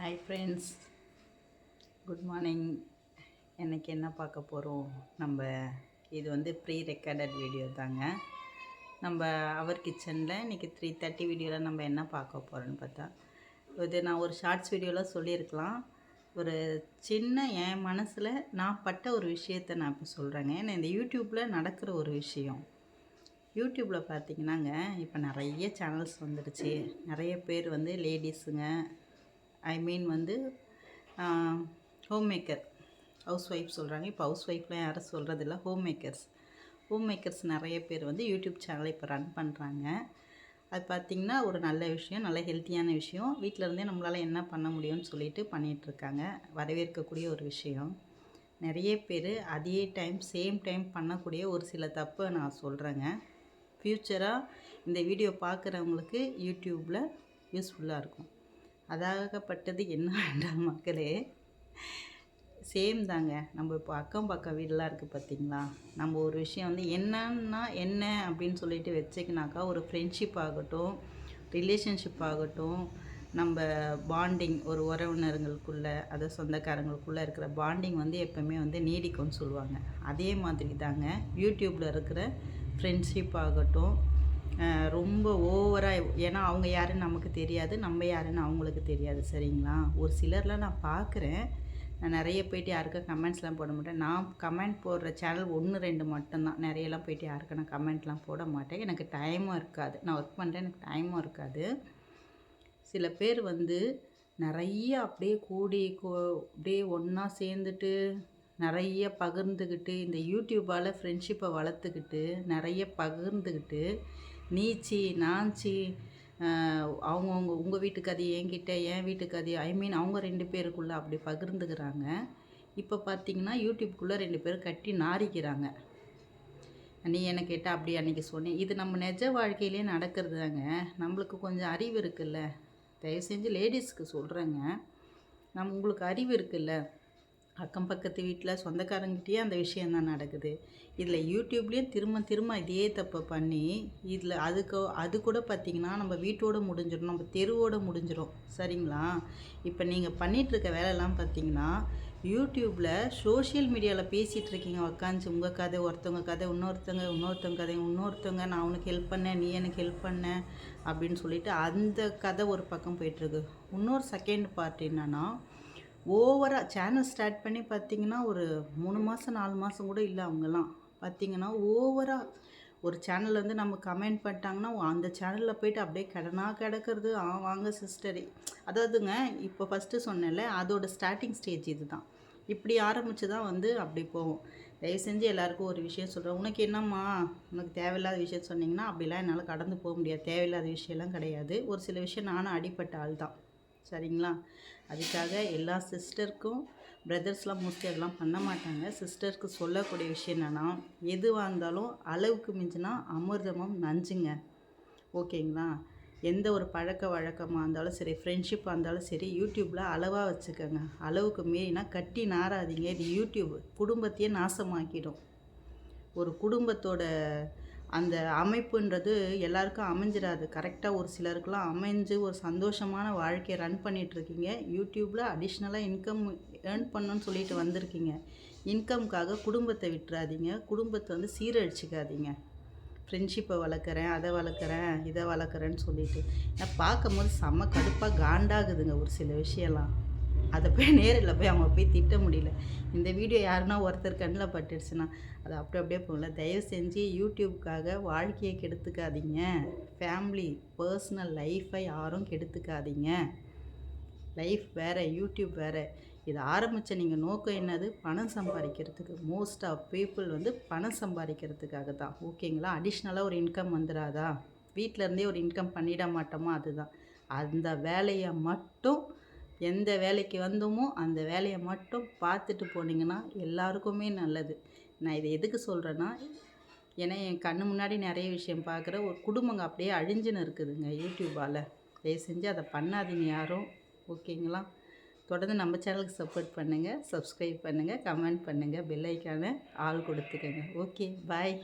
Hi friends good morning எனக்கு என்ன பார்க்க போகிறோம் நம்ம இது வந்து ப்ரீ ரெக்கார்டட் வீடியோ தாங்க. நம்ம அவர் கிச்சனில் இன்றைக்கி த்ரீ தேர்ட்டி வீடியோவில் நம்ம என்ன பார்க்க போகிறோன்னு பார்த்தா இது நான் ஒரு ஷார்ட்ஸ் வீடியோவில் சொல்லியிருக்கலாம். ஒரு சின்ன என் மனசில் நான் பட்ட ஒரு விஷயத்தை நான் இப்போ சொல்கிறேங்க ஏன்னா இந்த யூடியூப்பில் நடக்கிற ஒரு விஷயம். யூடியூப்பில் பார்த்தீங்கன்னாங்க இப்போ நிறைய சேனல்ஸ் வந்துடுச்சு. நிறைய பேர் வந்து லேடிஸுங்க ஐ மீன் வந்து ஹோம் மேக்கர் ஹவுஸ் ஒய்ஃப் சொல்கிறாங்க இப்போ ஹவுஸ் ஒய்ஃப்லாம் யாரும் சொல்கிறதில்ல ஹோம் மேக்கர்ஸ் ஹோம் மேக்கர்ஸ் நிறைய பேர் வந்து யூடியூப் சேனலை இப்போ ரன் பண்ணுறாங்க அது பார்த்திங்கன்னா ஒரு நல்ல விஷயம் நல்ல ஹெல்த்தியான விஷயம். வீட்டில் இருந்தே நம்மளால் என்ன பண்ண முடியும்னு சொல்லிட்டு பண்ணிகிட்ருக்காங்க வரவேற்கக்கூடிய ஒரு விஷயம். நிறைய பேர் அதே டைம் சேம் டைம் பண்ணக்கூடிய ஒரு சில தப்பை நான் சொல்கிறேங்க ஃப்யூச்சராக இந்த வீடியோ பார்க்குறவங்களுக்கு யூடியூப்பில் யூஸ்ஃபுல்லாக இருக்கும். அதாகப்பட்டது என்ன வேண்டாம் மக்களே. சேம் தாங்க நம்ம இப்போ அக்கம் பக்கம் வீடெலாம் இருக்குது பார்த்திங்களா? நம்ம ஒரு விஷயம் வந்து என்னன்னா என்ன அப்படின்னு சொல்லிட்டு வச்சுக்கினாக்கா ஒரு ஃப்ரெண்ட்ஷிப் ஆகட்டும் ரிலேஷன்ஷிப் ஆகட்டும் நம்ம பாண்டிங் ஒரு உறவினர்களுக்குள்ளே அதை சொந்தக்காரங்களுக்குள்ளே இருக்கிற பாண்டிங் வந்து எப்போவுமே வந்து நீடிக்கும்னு சொல்லுவாங்க. அதே மாதிரி தாங்க யூடியூப்பில் இருக்கிற ஃப்ரெண்ட்ஷிப் ஆகட்டும் ரொம்ப ஓவராக ஏன்னா அவங்க யாருன்னு நமக்கு தெரியாது நம்ம யாருன்னு அவங்களுக்கு தெரியாது சரிங்களா? ஒரு சிலர்லாம் நான் பார்க்குறேன் நான் நிறைய போயிட்டு யாருக்கும் கமெண்ட்ஸ்லாம் போட மாட்டேன். நான் கமெண்ட் போடுற சேனல் ஒன்று ரெண்டு மட்டும்தான். நிறையலாம் போயிட்டு யாருக்கும் நான் கமெண்ட்லாம் போட மாட்டேன். எனக்கு டைமும் இருக்காது. நான் ஒர்க் பண்ணுறேன் எனக்கு டைமும் இருக்காது. சில பேர் வந்து நிறைய அப்படியே கூடி அப்படியே ஒன்றா சேர்ந்துட்டு நிறைய பகிர்ந்துக்கிட்டு இந்த யூடியூப்பால் ஃப்ரெண்ட்ஷிப்பை வளர்த்துக்கிட்டு நிறைய பகிர்ந்துக்கிட்டு நீச்சி நான்ச்சி அவங்கவுங்க உங்கள் வீட்டு கதையை என்கிட்ட என் வீட்டு கதையை ஐ மீன் அவங்க ரெண்டு பேருக்குள்ளே அப்படி பகிர்ந்துக்கிறாங்க. இப்போ பார்த்தீங்கன்னா யூடியூப்குள்ளே ரெண்டு பேரும் கட்டி நாரிக்கிறாங்க. நீ என்ன கேட்டால் அப்படி அன்றைக்கி சொன்னேன். இது நம்ம நிஜ வாழ்க்கையிலே நடக்கிறது தாங்க நம்மளுக்கு கொஞ்சம் அறிவு இருக்குல்ல. தயவு செஞ்சு லேடிஸ்க்கு சொல்கிறேங்க நம்ம உங்களுக்கு அறிவு இருக்குல்ல. அக்கம் பக்கத்து வீட்டில் சொந்தக்காரங்கிட்டே அந்த விஷயம் தான் நடக்குது. இதில் யூடியூப்லேயும் திரும்ப திரும்ப இதே தப்பை பண்ணி இதில் அதுக்கு அது கூட பார்த்திங்கன்னா நம்ம வீட்டோடு முடிஞ்சிடும் நம்ம தெருவோடு முடிஞ்சிடும் சரிங்களா? இப்போ நீங்கள் பண்ணிகிட்ருக்க வேலைலாம் பார்த்திங்கன்னா யூடியூப்பில் சோஷியல் மீடியாவில் பேசிகிட்டு இருக்கீங்க. உக்காந்துச்சு உங்கள் கதை ஒருத்தவங்க கதை இன்னொருத்தவங்க இன்னொருத்தவங்க கதை இன்னொருத்தவங்க நான் உனக்கு ஹெல்ப் பண்ணேன் நீ எனக்கு ஹெல்ப் பண்ண அப்படின்னு சொல்லிட்டு அந்த கதை ஒரு பக்கம் போயிட்டுருக்கு. இன்னொரு செகண்ட் பார்ட் என்னென்னா ஓவராக சேனல் ஸ்டார்ட் பண்ணி பார்த்திங்கன்னா ஒரு மூணு மாதம் நாலு மாதம் கூட இல்லை அவங்கெல்லாம். பார்த்திங்கன்னா ஓவராக ஒரு சேனலில் வந்து நம்ம கமெண்ட் பண்ணிட்டாங்கன்னா அந்த சேனலில் போயிட்டு அப்படியே கடனாக கிடக்கிறது. ஆ வாங்க சிஸ்டரி அதாவதுங்க இப்போ ஃபஸ்ட்டு சொன்னேன்ல அதோட ஸ்டார்டிங் ஸ்டேஜ் இது தான் இப்படி ஆரம்பித்து தான் வந்து அப்படி போகும். தயவு செஞ்சு எல்லாருக்கும் ஒரு விஷயம் சொல்கிறேன் உனக்கு என்னம்மா? உனக்கு தேவையில்லாத விஷயம் சொன்னிங்கன்னா அப்படிலாம் என்னால் கடந்து போக முடியாது. தேவையில்லாத விஷயம்லாம் கிடையாது. ஒரு சில விஷயம் நானும் அடிப்பட்ட ஆள் தான் சரிங்களா? அதுக்காக எல்லா சிஸ்டருக்கும் பிரதர்ஸ்லாம் மோஸ்ட்லி அதெல்லாம் பண்ண மாட்டாங்க. சிஸ்டருக்கு சொல்லக்கூடிய விஷயம் என்னென்னா எதுவாக இருந்தாலும் அளவுக்கு மிஞ்சினா அமிர்தமும் நஞ்சுங்க. ஓகேங்களா? எந்த ஒரு பழக்க வழக்கமாக இருந்தாலும் சரி ஃப்ரெண்ட்ஷிப்பாக இருந்தாலும் சரி யூடியூப்பில் அளவாக வச்சுக்கோங்க. அளவுக்கு மீறினா கட்டி நாராதிங்க இது யூடியூப் குடும்பத்தையே நாசமாக்கிடும். ஒரு குடும்பத்தோட அந்த அமைப்புன்றது எல்லாருக்கும் அமைஞ்சிடாது கரெக்டாக ஒரு சிலருக்குலாம் அமைஞ்சு ஒரு சந்தோஷமான வாழ்க்கையை ரன் பண்ணிகிட்ருக்கீங்க யூடியூப்பில் அடிஷ்னலாக இன்கம் ஏர்ன் பண்ணணும்னு சொல்லிட்டு வந்திருக்கீங்க. இன்கம்க்காக குடும்பத்தை விட்டுறாதீங்க. குடும்பத்தை வந்து சீரழிச்சிக்காதீங்க. ஃப்ரெண்ட்ஷிப்பை வளர்க்குறேன் அதை வளர்க்குறேன் இதை வளர்க்குறேன்னு சொல்லிட்டு. நான் பார்க்கும்போது செம்ம கடுப்பாக காண்டாகுதுங்க ஒரு சில விஷயம்லாம். அதை போய் நேரில் போய் அவங்க போய் திட்ட முடியல. இந்த வீடியோ யாருன்னா ஒருத்தர் கண்ணில் பட்டுடுச்சுன்னா அது அப்படி அப்படியே போகல. தயவு செஞ்சு யூடியூப்காக வாழ்க்கையை கெடுத்துக்காதீங்க. ஃபேமிலி பர்சனல் லைஃப்பை யாரும் கெடுத்துக்காதீங்க. லைஃப் வேறு யூடியூப் வேறு. இதை ஆரம்பித்த நீங்கள் நோக்கம் என்னது? பணம் சம்பாதிக்கிறதுக்கு மோஸ்ட் ஆஃப் பீப்புள் வந்து பணம் சம்பாதிக்கிறதுக்காக தான். ஓகேங்களா அடிஷ்னலாக ஒரு இன்கம் வந்துடாதா வீட்டிலருந்தே ஒரு இன்கம் பண்ணிட மாட்டோமா? அதுதான். அந்த வேலையை மட்டும் எந்த வேலைக்கு வந்தோமோ அந்த வேலையை மட்டும் பார்த்துட்டு போனீங்கன்னா எல்லாருக்குமே நல்லது. நான் இதை எதுக்கு சொல்கிறேன்னா ஏன்னா என் கண்ணு முன்னாடி நிறைய விஷயம் பார்க்குற ஒரு குடும்பங்க அப்படியே அழிஞ்சுன்னு இருக்குதுங்க யூடியூப்பால் தயவு செஞ்சு அதை பண்ணாதீங்க யாரும். ஓகேங்களா? தொடர்ந்து நம்ம சேனலுக்கு சப்போர்ட் பண்ணுங்கள் சப்ஸ்கிரைப் பண்ணுங்கள் கமெண்ட் பண்ணுங்கள் பெல் ஐக்கானை ஆள் கொடுத்துக்கோங்க. Okay bye